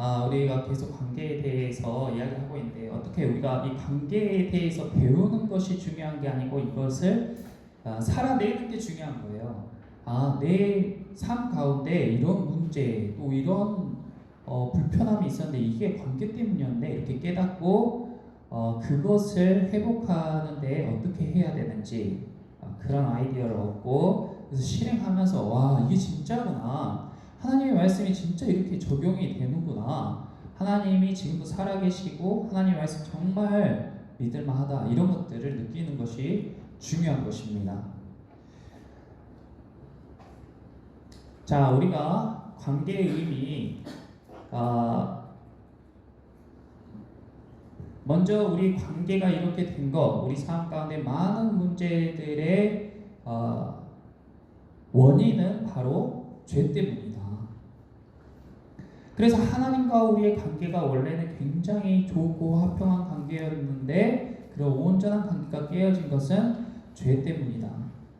아, 우리가 계속 관계에 대해서 이야기하고 있는데 어떻게 우리가 이 관계에 대해서 배우는 것이 중요한 게 아니고 이것을 아, 살아내는 게 중요한 거예요. 아, 내 삶 가운데 이런 문제 또 이런 어, 불편함이 있었는데 이게 관계 때문이었네 이렇게 깨닫고 어, 그것을 회복하는데 어떻게 해야 되는지 아, 그런 아이디어를 얻고 그래서 실행하면서 와 이게 진짜구나 하나님의 말씀이 진짜 이렇게 적용이 되는구나 하나님이 지금도 살아계시고 하나님의 말씀 정말 믿을만하다 이런 것들을 느끼는 것이 중요한 것입니다. 자 우리가 관계의 의미 아, 먼저 우리 관계가 이렇게 된 것, 우리 삶 가운데 많은 문제들의 어, 원인은 바로 죄 때문이다. 그래서 하나님과 우리의 관계가 원래는 굉장히 좋고 화평한 관계였는데 그런 온전한 관계가 깨어진 것은 죄 때문이다.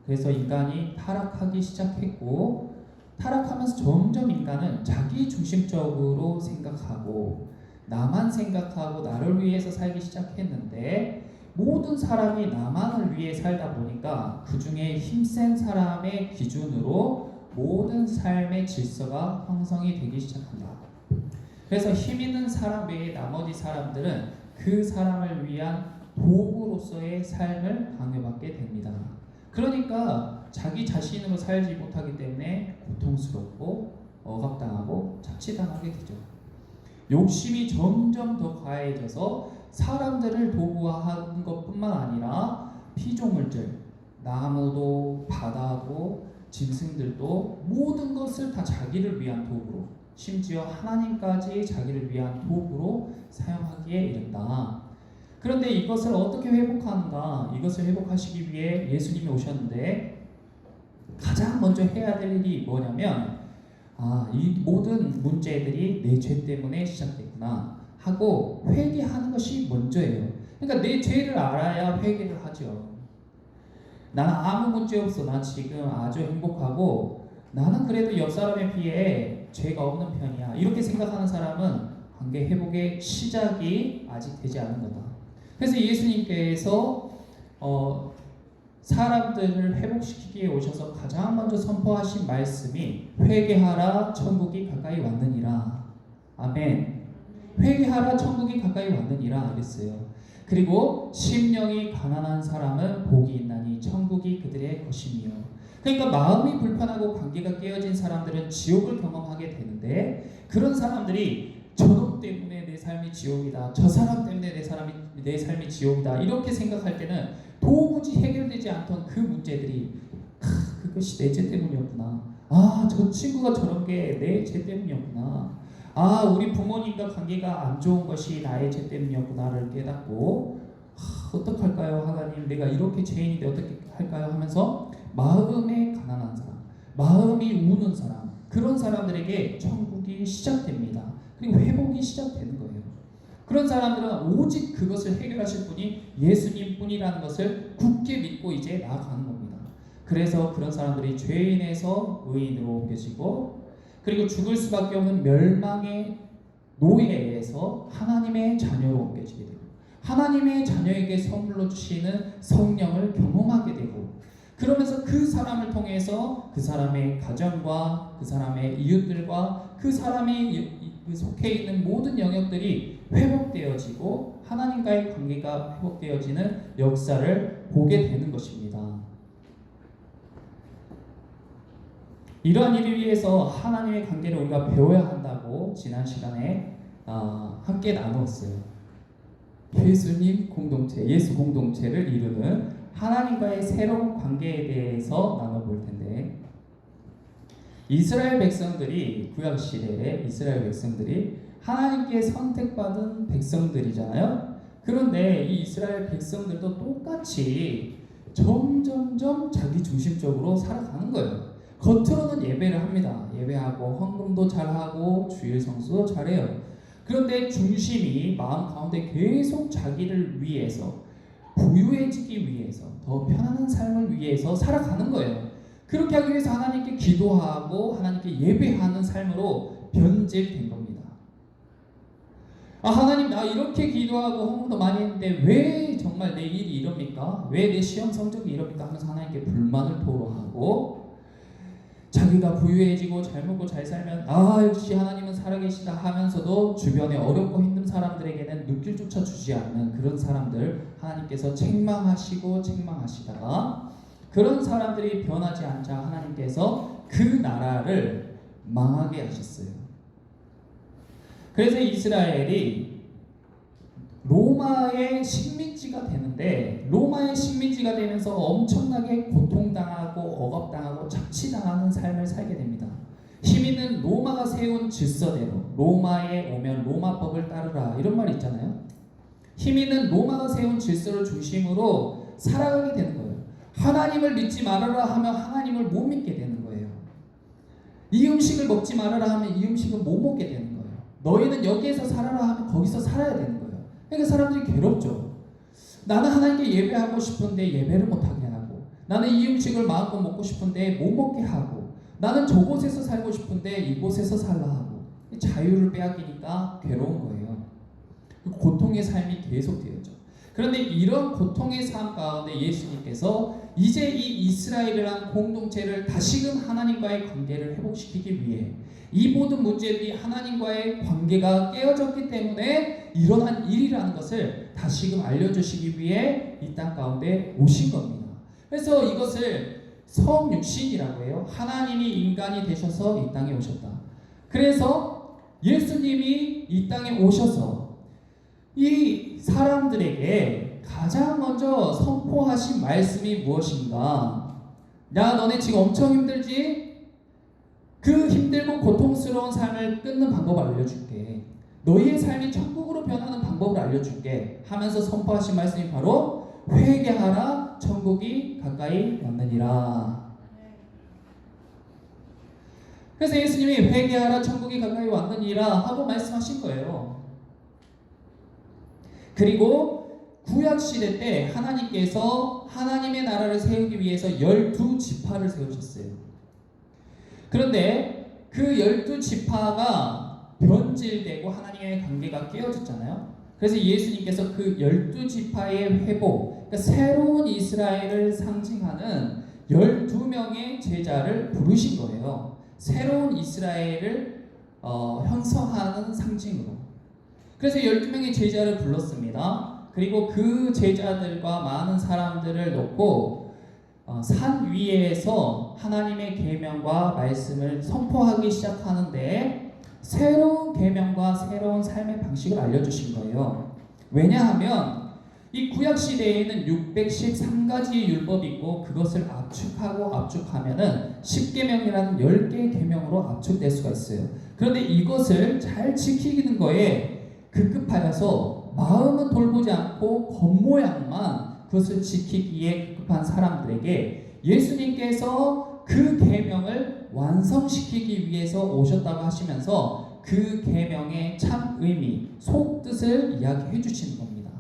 그래서 인간이 타락하기 시작했고 타락하면서 점점 인간은 자기 중심적으로 생각하고 나만 생각하고 나를 위해서 살기 시작했는데 모든 사람이 나만을 위해 살다 보니까 그 중에 힘센 사람의 기준으로 모든 삶의 질서가 형성이 되기 시작한다. 그래서 힘 있는 사람 외에 나머지 사람들은 그 사람을 위한 도구로서의 삶을 강요받게 됩니다. 그러니까 자기 자신으로 살지 못하기 때문에 고통스럽고 억압당하고 자치당하게 되죠. 욕심이 점점 더 과해져서 사람들을 도구화하는 것뿐만 아니라 피조물들, 나무도 바다도 짐승들도 모든 것을 다 자기를 위한 도구로 심지어 하나님까지 자기를 위한 도구로 사용하기에 이른다. 그런데 이것을 어떻게 회복하는가? 이것을 회복하시기 위해 예수님이 오셨는데 가장 먼저 해야 될 일이 뭐냐면 아, 이 모든 문제들이 내 죄 때문에 시작됐구나 하고 회개하는 것이 먼저예요. 그러니까 내 죄를 알아야 회개를 하죠. 나는 아무 문제 없어. 난 지금 아주 행복하고 나는 그래도 옆 사람에 비해 죄가 없는 편이야. 이렇게 생각하는 사람은 관계 회복의 시작이 아직 되지 않은 거다. 그래서 예수님께서 어, 사람들을 회복시키기 에 오셔서 가장 먼저 선포하신 말씀이 회개하라 천국이 가까이 왔느니라. 아멘. 회개하라 천국이 가까이 왔느니라 그랬어요. 그리고 심령이 가난한 사람은 복이 있나니 천국이 그들의 것이며. 그러니까 마음이 불편하고 관계가 깨어진 사람들은 지옥을 경험하게 되는데 그런 사람들이 저놈 때문에 내 삶이 지옥이다. 저 사람 때문에 내 사람이 내 삶이 지옥이다. 이렇게 생각할 때는 도무지 해결되지 않던 그 문제들이 아, 그것이 내 죄 때문이었구나. 아, 저 친구가 저런 게 내 죄 때문이었구나. 아, 우리 부모님과 관계가 안 좋은 것이 나의 죄 때문이었구나를 깨닫고 아, 어떡할까요, 하나님? 내가 이렇게 죄인인데 어떻게 할까요? 하면서 마음에 가난한 사람, 마음이 우는 사람, 그런 사람들에게 천국이 시작됩니다. 그리고 회복이 시작되는 거예요. 그런 사람들은 오직 그것을 해결하실 분이 예수님 뿐이라는 것을 굳게 믿고 이제 나아가는 겁니다. 그래서 그런 사람들이 죄인에서 의인으로 옮겨지고 그리고 죽을 수밖에 없는 멸망의 노예에서 하나님의 자녀로 옮겨지게 되고 하나님의 자녀에게 선물로 주시는 성령을 경험하게 되고 그러면서 그 사람을 통해서 그 사람의 가정과 그 사람의 이웃들과 그 사람이 속해 있는 모든 영역들이 회복되어지고 하나님과의 관계가 회복되어지는 역사를 보게 되는 것입니다. 이러한 일을 위해서 하나님의 관계를 우리가 배워야 한다고 지난 시간에 어, 함께 나누었어요. 예수님 공동체, 예수 공동체를 이루는 하나님과의 새로운 관계에 대해서 나눠볼 텐데 이스라엘 백성들이 구약 시대에 이스라엘 백성들이 하나님께 선택받은 백성들이잖아요. 그런데 이 이스라엘 백성들도 똑같이 점점점 자기 중심적으로 살아가는 거예요. 겉으로는 예배를 합니다. 예배하고 헌금도 잘하고 주일 성수도 잘해요. 그런데 중심이 마음 가운데 계속 자기를 위해서 부유해지기 위해서 더 편안한 삶을 위해서 살아가는 거예요. 그렇게 하기 위해서 하나님께 기도하고 하나님께 예배하는 삶으로 변질된 겁니다. 아 하나님 나 이렇게 기도하고 헌금도 많이 했는데 왜 정말 내 일이 이럽니까? 왜 내 시험 성적이 이럽니까? 하면서 하나님께 불만을 토로하고 자기가 부유해지고 잘 먹고 잘 살면 아 역시 하나님은 살아계시다 하면서도 주변에 어렵고 힘든 사람들에게는 눈길조차 주지 않는 그런 사람들 하나님께서 책망하시고 책망하시다가 그런 사람들이 변하지 않자 하나님께서 그 나라를 망하게 하셨어요. 그래서 이스라엘이 로마의 식민지가 되는데 로마의 식민지가 되면서 엄청나게 고통당하고 억압당하고 착취당하는 삶을 살게 됩니다. 힘 있는 로마가 세운 질서대로 로마에 오면 로마법을 따르라 이런 말이 있잖아요. 힘 있는 로마가 세운 질서를 중심으로 살아가게 되는 거예요. 하나님을 믿지 말아라 하면 하나님을 못 믿게 되는 거예요. 이 음식을 먹지 말아라 하면 이 음식은 못 먹게 되는 거예요. 너희는 여기에서 살아라 하면 거기서 살아야 되는 거예요. 그러니까 사람들이 괴롭죠. 나는 하나님께 예배하고 싶은데 예배를 못하게 하고 나는 이 음식을 마음껏 먹고 싶은데 못 먹게 하고 나는 저곳에서 살고 싶은데 이곳에서 살라 하고 자유를 빼앗기니까 괴로운 거예요. 그 고통의 삶이 계속되었죠. 그런데 이런 고통의 삶 가운데 예수님께서 이제 이 이스라엘이라는 공동체를 다시금 하나님과의 관계를 회복시키기 위해 이 모든 문제들이 하나님과의 관계가 깨어졌기 때문에 일어난 일이라는 것을 다시금 알려주시기 위해 이 땅 가운데 오신 겁니다. 그래서 이것을 성육신이라고 해요. 하나님이 인간이 되셔서 이 땅에 오셨다. 그래서 예수님이 이 땅에 오셔서 이 사람들에게 가장 먼저 선포하신 말씀이 무엇인가? 야, 너네 지금 엄청 힘들지? 그 힘들고 고통스러운 삶을 끊는 방법을 알려줄게. 너희의 삶이 천국으로 변하는 방법을 알려줄게. 하면서 선포하신 말씀이 바로 회개하라, 천국이 가까이 왔느니라. 그래서 예수님이 회개하라, 천국이 가까이 왔느니라 하고 말씀하신 거예요. 그리고 구약 시대 때 하나님께서 하나님의 나라를 세우기 위해서 열두 지파를 세우셨어요. 그런데 그 열두 지파가 변질되고 하나님의 관계가 깨어졌잖아요. 그래서 예수님께서 그 열두 지파의 회복, 그러니까 새로운 이스라엘을 상징하는 열두 명의 제자를 부르신 거예요. 새로운 이스라엘을 어, 형성하는 상징으로. 그래서 12명의 제자를 불렀습니다. 그리고 그 제자들과 많은 사람들을 놓고 어, 산 위에서 하나님의 계명과 말씀을 선포하기 시작하는데 새로운 계명과 새로운 삶의 방식을 알려주신 거예요. 왜냐하면 이 구약 시대에는 613가지의 율법이 있고 그것을 압축하고 압축하면은 10계명이라는 10개의 계명으로 압축될 수가 있어요. 그런데 이것을 잘 지키는 거에 급급하여서 마음은 돌보지 않고 겉모양만 그것을 지키기에 급급한 사람들에게 예수님께서 그 계명을 완성시키기 위해서 오셨다고 하시면서 그 계명의 참 의미, 속뜻을 이야기해 주시는 겁니다.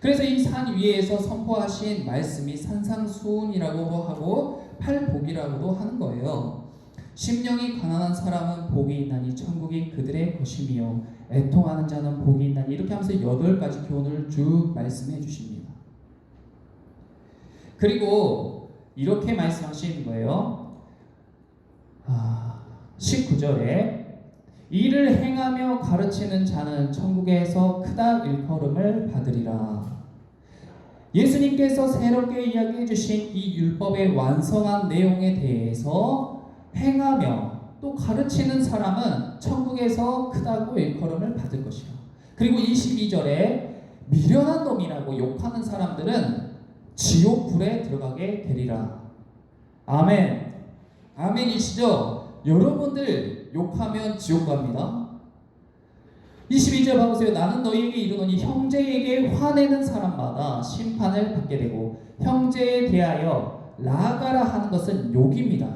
그래서 이 산 위에서 선포하신 말씀이 산상수훈이라고도 하고 팔복이라고도 하는 거예요. 심령이 가난한 사람은 복이 있나니 천국이 그들의 것이며 애통하는 자는 복이 있나니 이렇게 하면서 여덟 가지 교훈을 쭉 말씀해 주십니다. 그리고 이렇게 말씀하시는 거예요. 아, 19절에 이를 행하며 가르치는 자는 천국에서 크다 일컬음을 받으리라. 예수님께서 새롭게 이야기해 주신 이 율법의 완성한 내용에 대해서 행하며 또 가르치는 사람은 천국에서 크다고 일컬음을 받을 것이라. 그리고 22절에 미련한 놈이라고 욕하는 사람들은 지옥 불에 들어가게 되리라. 아멘. 아멘이시죠? 여러분들 욕하면 지옥 갑니다. 22절 봐보세요. 나는 너희에게 이르노니 형제에게 화내는 사람마다 심판을 받게 되고 형제에 대하여 나아가라 하는 것은 욕입니다.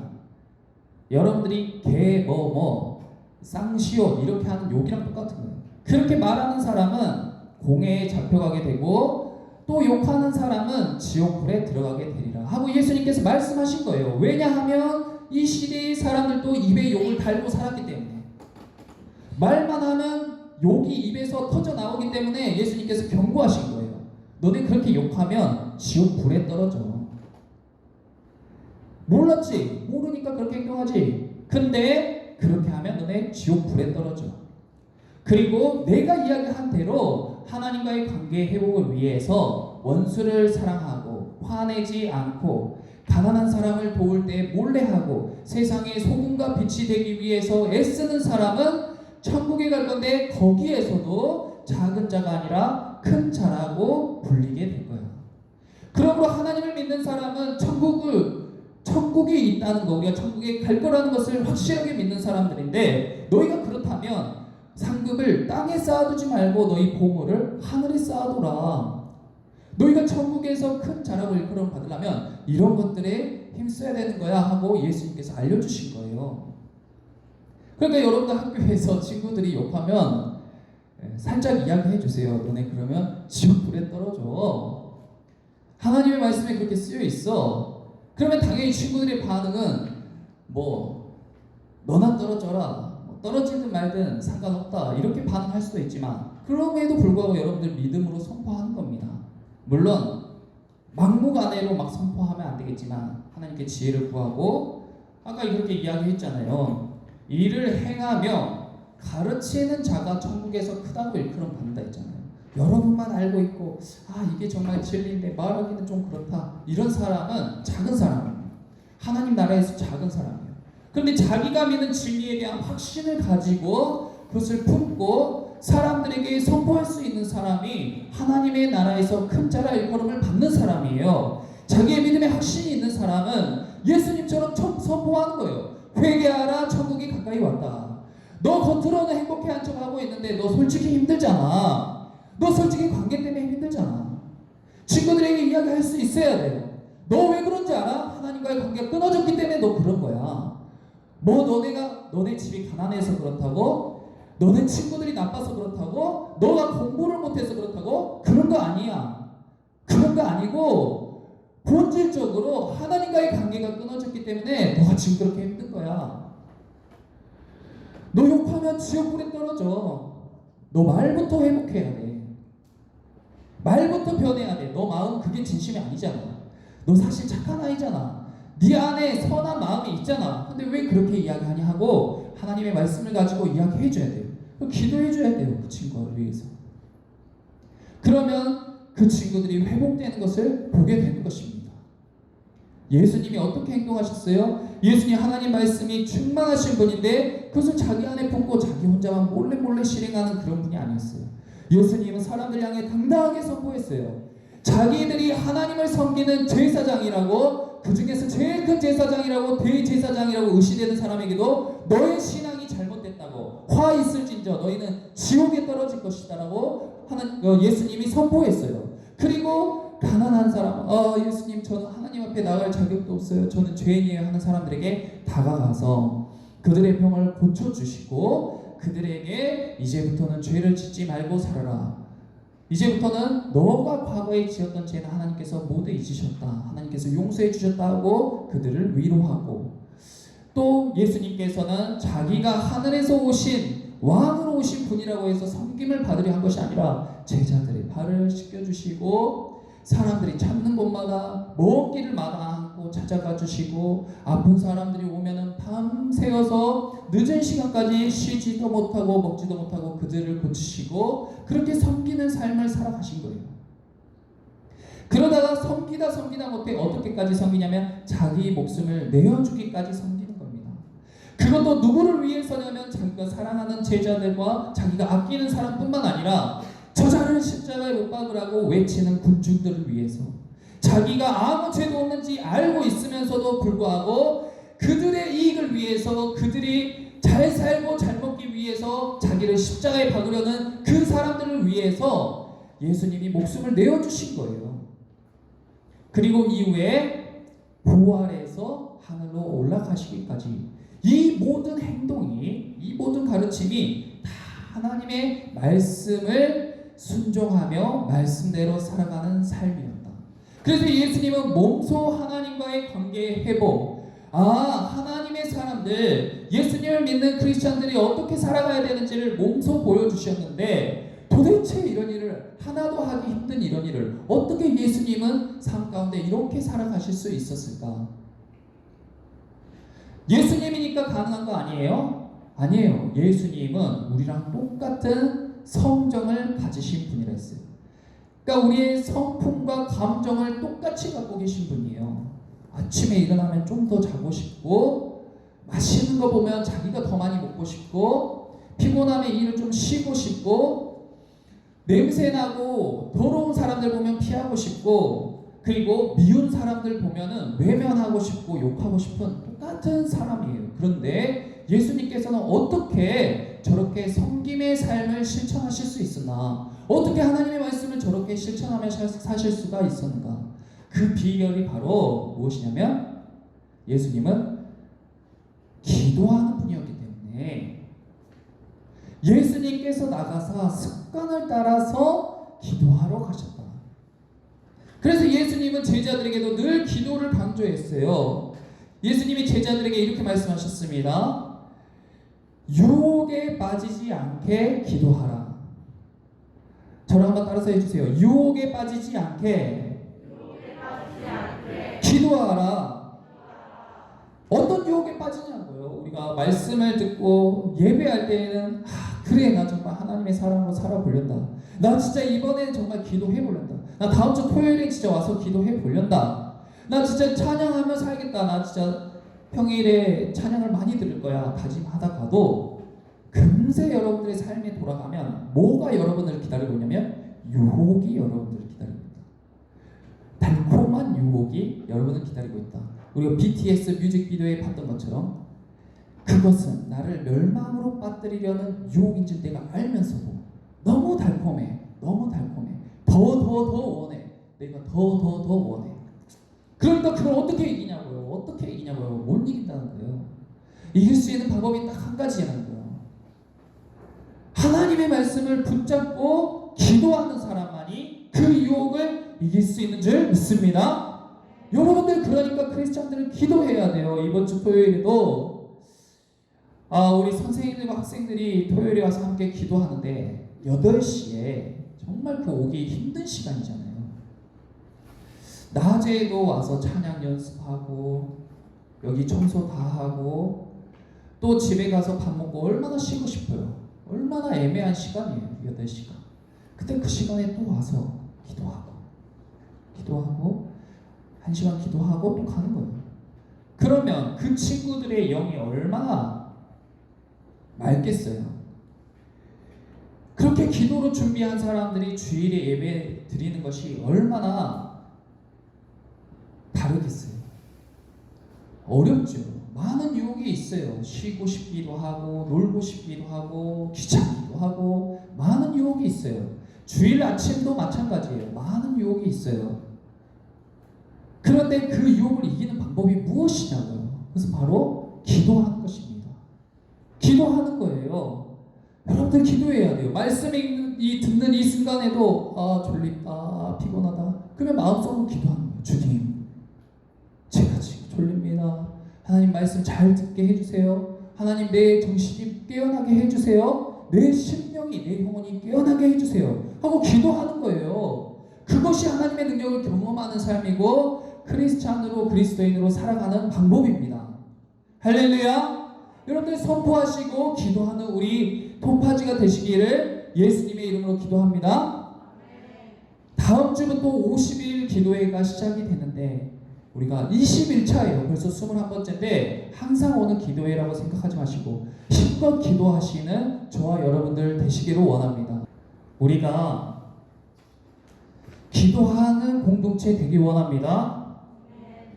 여러분들이 개, 뭐, 뭐, 쌍시옷 이렇게 하는 욕이랑 똑같은 거예요. 그렇게 말하는 사람은 공회에 잡혀가게 되고 또 욕하는 사람은 지옥불에 들어가게 되리라 하고 예수님께서 말씀하신 거예요. 왜냐하면 이 시대의 사람들도 입에 욕을 달고 살았기 때문에 말만 하면 욕이 입에서 터져 나오기 때문에 예수님께서 경고하신 거예요. 너네 그렇게 욕하면 지옥 불에 떨어져. 몰랐지? 모르니까 그렇게 행동하지. 근데 그렇게 하면 너네 지옥 불에 떨어져. 그리고 내가 이야기한 대로 하나님과의 관계 회복을 위해서 원수를 사랑하고 화내지 않고 가난한 사람을 도울 때 몰래 하고 세상의 소금과 빛이 되기 위해서 애쓰는 사람은 천국에 갈 건데 거기에서도 작은 자가 아니라 큰 자라고 불리게 될 거야. 그러므로 하나님을 믿는 사람은 천국을 천국이 있다는 거, 우리가 천국에 갈 거라는 것을 확실하게 믿는 사람들인데 너희가 그렇다면 상급을 땅에 쌓아두지 말고 너희 보물을 하늘에 쌓아둬라. 너희가 천국에서 큰 자락을 일컬음 받으려면 이런 것들에 힘써야 되는 거야 하고 예수님께서 알려주신 거예요. 그러니까 여러분들 학교에서 친구들이 욕하면 예, 살짝 이야기해 주세요. 너네 그러면 지옥 불에 떨어져. 하나님의 말씀에 그렇게 쓰여 있어. 그러면 당연히 친구들의 반응은 뭐 너나 떨어져라. 뭐 떨어지든 말든 상관없다. 이렇게 반응할 수도 있지만 그럼에도 불구하고 여러분들 믿음으로 선포하는 겁니다. 물론 막무가내로 막 선포하면 안 되겠지만 하나님께 지혜를 구하고 아까 이렇게 이야기했잖아요. 이를 행하며 가르치는 자가 천국에서 크다고 일컬음 받는다 했잖아요. 여러분만 알고 있고 아 이게 정말 진리인데 말하기는 좀 그렇다 이런 사람은 작은 사람이에요. 하나님 나라에서 작은 사람이에요. 그런데 자기가 믿는 진리에 대한 확신을 가지고 그것을 품고 사람들에게 선포할 수 있는 사람이 하나님의 나라에서 큰 자라 일컬음을 받는 사람이에요. 자기의 믿음에 확신이 있는 사람은 예수님처럼 천- 선포하는 거예요. 회개하라 천국이 가까이 왔다. 너 겉으로는 행복해 한 척하고 있는데 너 솔직히 힘들잖아. 너 솔직히 관계 때문에 힘들잖아. 친구들에게 이야기할 수 있어야 돼요. 너왜 그런지 알아? 하나님과의 관계가 끊어졌기 때문에 너 그런 거야. 뭐 너네가 너네 집이 가난해서 그렇다고 너네 친구들이 나빠서 그렇다고 너가 공부를 못해서 그렇다고 그런 거 아니야. 그런 거 아니고 본질적으로 하나님과의 관계가 끊어졌기 때문에 너가 지금 그렇게 힘든 거야. 너 욕하면 지옥불에 떨어져. 너 말부터 회복해야 돼. 말부터 변해야 돼. 너 마음 그게 진심이 아니잖아. 너 사실 착한 아이잖아. 네 안에 선한 마음이 있잖아. 근데 왜 그렇게 이야기하냐 하고 하나님의 말씀을 가지고 이야기해 줘야 돼요. 기도해 줘야 돼요. 그 친구를 위해서. 그러면 그 친구들이 회복되는 것을 보게 되는 것입니다. 예수님이 어떻게 행동하셨어요? 예수님 하나님 말씀이 충만하신 분인데 그것을 자기 안에 품고 자기 혼자만 몰래 몰래 실행하는 그런 분이 아니었어요. 예수님은 사람들 향해 당당하게 선포했어요. 자기들이 하나님을 섬기는 제사장이라고 그 중에서 제일 큰 제사장이라고 대제사장이라고 의시되는 사람에게도 너의 신앙이 잘못됐다고 화 있을진저 너희는 지옥에 떨어질 것이다라고 하는 어, 예수님이 선포했어요. 그리고 가난한 사람, 어, 예수님 저는 하나님 앞에 나갈 자격도 없어요. 저는 죄인이에요 하는 사람들에게 다가가서 그들의 병을 고쳐 주시고 그들에게 이제부터는 죄를 짓지 말고 살아라. 이제부터는 너가 과거에 지었던 죄는 하나님께서 모두 잊으셨다. 하나님께서 용서해 주셨다고 그들을 위로하고 또 예수님께서는 자기가 하늘에서 오신 왕으로 오신 분이라고 해서 섬김을 받으려 한 것이 아니라 제자들의 발을 씻겨주시고 사람들이 찾는 곳마다 먼 길을 마다않고 찾아가 주시고 아픈 사람들이 오면은 밤새워서 늦은 시간까지 쉬지도 못하고 먹지도 못하고 그들을 고치시고 그렇게 섬기는 삶을 살아가신 거예요. 그러다가 섬기다 섬기다 못해 어떻게까지 섬기냐면 자기 목숨을 내어주기까지 섬기는 겁니다. 그것도 누구를 위해서냐면 자기가 사랑하는 제자들과 자기가 아끼는 사람뿐만 아니라 저자를 십자가에 못 박으라고 외치는 군중들을 위해서 자기가 아무 죄도 없는지 알고 있으면서도 불구하고 그들의 이익을 위해서 그들이 잘 살고 잘 먹기 위해서 자기를 십자가에 박으려는 그 사람들을 위해서 예수님이 목숨을 내어주신 거예요. 그리고 이후에 부활해서 하늘로 올라가시기까지 이 모든 행동이 이 모든 가르침이 다 하나님의 말씀을 순종하며 말씀대로 살아가는 삶이었다. 그래서 예수님은 몸소 하나님과의 관계 회복, 아, 하나님의 사람들, 예수님을 믿는 크리스천들이 어떻게 살아가야 되는지를 몸소 보여주셨는데 도대체 이런 일을 하나도 하기 힘든 이런 일을 어떻게 예수님은 삶 가운데 이렇게 살아가실 수 있었을까? 예수님이니까 가능한 거 아니에요? 아니에요. 예수님은 우리랑 똑같은 성정을 가지신 분이라 했어요. 그러니까 우리의 성품과 감정을 똑같이 갖고 계신 분이에요. 아침에 일어나면 좀 더 자고 싶고 맛있는 거 보면 자기가 더 많이 먹고 싶고 피곤하면 일을 좀 쉬고 싶고 냄새 나고 더러운 사람들 보면 피하고 싶고 그리고 미운 사람들 보면은 외면하고 싶고 욕하고 싶은 똑같은 사람이에요. 그런데 예수님께서는 어떻게 저렇게 섬김의 삶을 실천하실 수 있었나? 어떻게 하나님의 말씀을 저렇게 실천하며 사- 사실 수가 있었는가? 그 비결이 바로 무엇이냐면 예수님은 기도하는 분이었기 때문에 예수님께서 나가서 습관을 따라서 기도하러 가셨다. 그래서 예수님은 제자들에게도 늘 기도를 강조했어요. 예수님이 제자들에게 이렇게 말씀하셨습니다. 유혹에 빠지지 않게 기도하라. 저를 한번 따라서 해주세요. 유혹에 빠지지 않게 기도하라. 어떤 유혹에 빠지냐고요. 우리가 말씀을 듣고 예배할 때에는 아, 그래 나 정말 하나님의 사랑으로 살아보련다. 나 진짜 이번에 정말 기도해 보련다. 나 다음 주 토요일에 진짜 와서 기도해 보련다. 나 진짜 찬양하며 살겠다. 나 진짜 평일에 찬양을 많이 들을 거야. 다짐하다가도 금세 여러분들의 삶에 돌아가면 뭐가 여러분을 기다리고 있냐면 유혹이 여러분들을 기다리고 있다. 달콤한 유혹이 여러분을 기다리고 있다. 우리가 BTS 뮤직비디오에 봤던 것처럼 그것은 나를 멸망으로 빠뜨리려는 유혹인 줄 내가 알면서도 너무 달콤해. 너무 달콤해. 더 더 더 원해. 내가 더 더 더 원해. 그러니까 그걸 어떻게 이기냐고요. 어떻게 이기냐고요. 못 이긴다는 거예요. 이길 수 있는 방법이 딱 한 가지라는 거예요. 하나님의 말씀을 붙잡고 기도하는 사람만이 그 유혹을 이길 수 있는 줄 믿습니다. 여러분들 그러니까 크리스천들은 기도해야 돼요. 이번 주 토요일에도 아 우리 선생님들과 학생들이 토요일에 와서 함께 기도하는데 8시에 정말 그 오기 힘든 시간이잖아요. 낮에도 와서 찬양 연습하고 여기 청소 다 하고 또 집에 가서 밥 먹고 얼마나 쉬고 싶어요. 얼마나 애매한 시간이에요. 8시간. 그때 그 시간에 또 와서 기도하고 기도하고 한 시간 기도하고 또 가는 거예요. 그러면 그 친구들의 영이 얼마나 맑겠어요. 그렇게 기도로 준비한 사람들이 주일에 예배 드리는 것이 얼마나 다르겠어요. 어렵죠. 많은 유혹이 있어요. 쉬고 싶기도 하고, 놀고 싶기도 하고, 귀찮기도 하고, 많은 유혹이 있어요. 주일 아침도 마찬가지예요. 많은 유혹이 있어요. 그런데 그 유혹을 이기는 방법이 무엇이냐고요. 그래서 바로 기도하는 것입니다. 기도하는 거예요. 여러분들 기도해야 돼요. 말씀 이 듣는 이 순간에도 아 졸립다, 아, 피곤하다. 그러면 마음속으로 기도하는 거예요. 주님, 제가 지금 졸립니다. 하나님 말씀 잘 듣게 해주세요. 하나님 내 정신이 깨어나게 해주세요. 내 심령이 내 영혼이 깨어나게 해주세요. 하고 기도하는 거예요. 그것이 하나님의 능력을 경험하는 삶이고 크리스찬으로 그리스도인으로 살아가는 방법입니다. 할렐루야. 여러분들 선포하시고 기도하는 우리 토파지가 되시기를 예수님의 이름으로 기도합니다. 다음 주부터 50일 기도회가 시작이 되는데 우리가 21차예요. 벌써 21번째인데 항상 오는 기도회라고 생각하지 마시고 힘껏 기도하시는 저와 여러분들 되시기를 원합니다. 우리가 기도하는 공동체 되기 원합니다.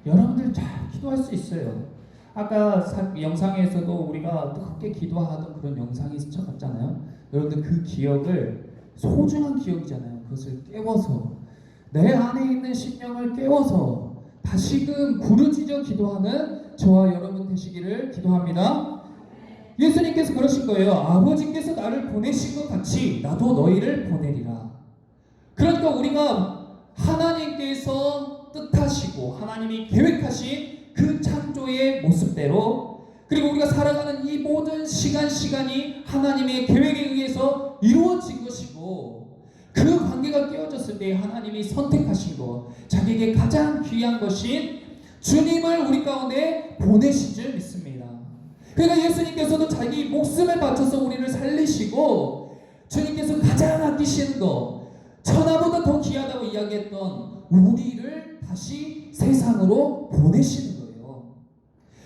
여러분들 잘 기도할 수 있어요. 아까 사- 영상에서도 우리가 뜨겁게 기도하던 그런 영상이 스쳐갔잖아요. 여러분들 그 기억을 소중한 기억이잖아요. 그것을 깨워서 내 안에 있는 신령을 깨워서 다시금 부르짖어 기도하는 저와 여러분 되시기를 기도합니다. 예수님께서 그러신 거예요. 아버지께서 나를 보내신 것 같이 나도 너희를 보내리라. 그러니까 우리가 하나님께서 뜻하시고 하나님이 계획하신 그 창조의 모습대로 그리고 우리가 살아가는 이 모든 시간 시간이 하나님의 계획에 의해서 이루어진 것이고 그 관계가 깨어졌을 때 하나님이 선택하신 것 자기에게 가장 귀한 것인 주님을 우리 가운데 보내신 줄 믿습니다. 그러니까 예수님께서도 자기 목숨을 바쳐서 우리를 살리시고 주님께서 가장 아끼시는 것 천하보다 더 귀하다고 이야기했던 우리를 다시 세상으로 보내시는 거예요.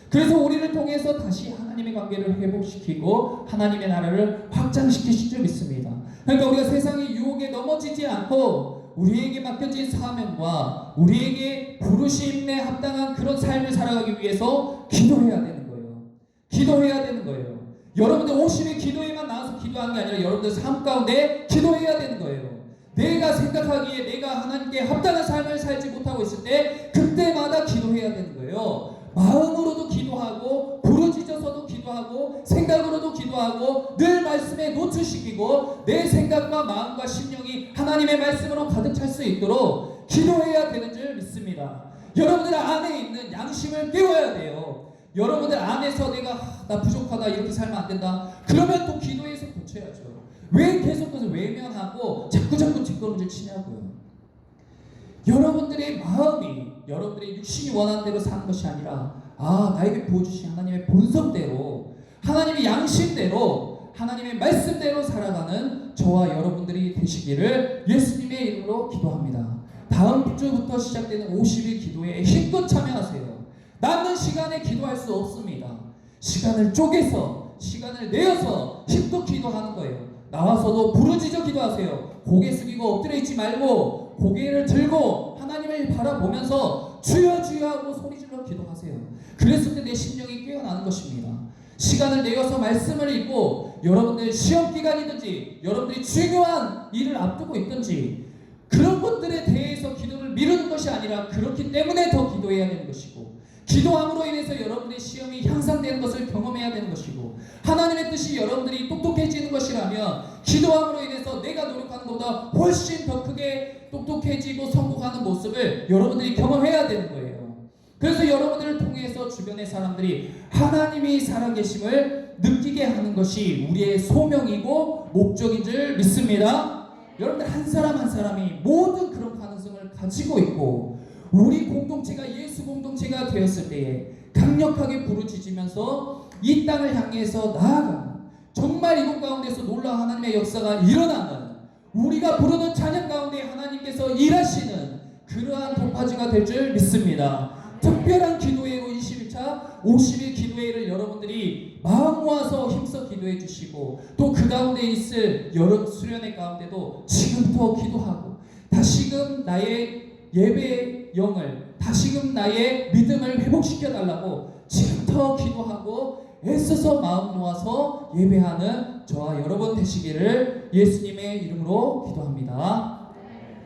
그래서 우리를 통해서 다시 하나님의 관계를 회복시키고 하나님의 나라를 확장시키실 줄 믿습니다. 그러니까 우리가 세상의 유혹에 넘어지지 않고 우리에게 맡겨진 사명과 우리에게 부르심에 합당한 그런 삶을 살아가기 위해서 기도해야 되는 거예요. 기도해야 되는 거예요. 여러분들 50의 기도에만 나와서 기도하는 게 아니라 여러분들 삶 가운데 기도해야 되는 거예요. 내가 생각하기에 내가 하나님께 합당한 삶을 살지 못하고 있을 때 그때마다 기도해야 되는 거예요. 마음으로도 기도하고 부르짖어서도 기도하고 생각으로도 기도하고 늘 말씀에 노출시키고 내 생각과 마음과 심령이 하나님의 말씀으로 가득 찰 수 있도록 기도해야 되는 줄 믿습니다. 여러분들 안에 있는 양심을 깨워야 돼요. 여러분들 안에서 내가 아, 나 부족하다 이렇게 살면 안 된다. 그러면 또 기도해서 고쳐야죠. 왜 계속해서 외면하고 자꾸 자꾸 뒷걸음질 치냐고요. 여러분들의 마음이 여러분들의 육신이 원하는 대로 사는 것이 아니라 아 나에게 부어주신 하나님의 본성대로 하나님의 양심대로 하나님의 말씀대로 살아가는 저와 여러분들이 되시기를 예수님의 이름으로 기도합니다. 다음 주부터 시작되는 50일 기도에 힘껏 참여하세요. 남는 시간에 기도할 수 없습니다. 시간을 쪼개서 시간을 내어서 힘껏 기도하는 거예요. 나와서도 부르짖어 기도하세요. 고개 숙이고 엎드려 있지 말고 고개를 들고 하나님을 바라보면서 주여 주여 하고 소리질러 기도하세요. 그랬을 때 내 심령이 깨어나는 것입니다. 시간을 내어서 말씀을 읽고 여러분들 시험 기간이든지 여러분들이 중요한 일을 앞두고 있든지 그런 것들에 대해서 기도를 미루는 것이 아니라 그렇기 때문에 더 기도해야 되는 것이고 기도함으로 인해서 여러분의 시험이 향상되는 것을 경험해야 되는 것이고 하나님의 뜻이 여러분들이 똑똑해지는 것이라면 기도함으로 인해서 내가 노력하는 것보다 훨씬 더 크게 똑똑해지고 성공하는 모습을 여러분들이 경험해야 되는 거예요. 그래서 여러분들을 통해서 주변의 사람들이 하나님이 살아계심을 느끼게 하는 것이 우리의 소명이고 목적인 줄 믿습니다. 여러분들 한 사람 한 사람이 모든 그런 가능성을 가지고 있고 우리 공동체가 예수 공동체가 되었을 때에 강력하게 부르짖으면서 이 땅을 향해서 나아가는 정말 이곳 가운데서 놀라운 하나님의 역사가 일어나는 우리가 부르는 찬양 가운데 하나님께서 일하시는 그러한 독파지가 될 줄 믿습니다. 특별한 기도회로 21차 50일 기도회를 여러분들이 마음 모아서 힘써 기도해 주시고 또 그 가운데 있을 여러 수련회 가운데도 지금부터 기도하고 다시금 나의 예배의 영을 다시금 나의 믿음을 회복시켜 달라고 지금부터 기도하고 애써서 마음 모아서 예배하는 저와 여러분 되시기를 예수님의 이름으로 기도합니다.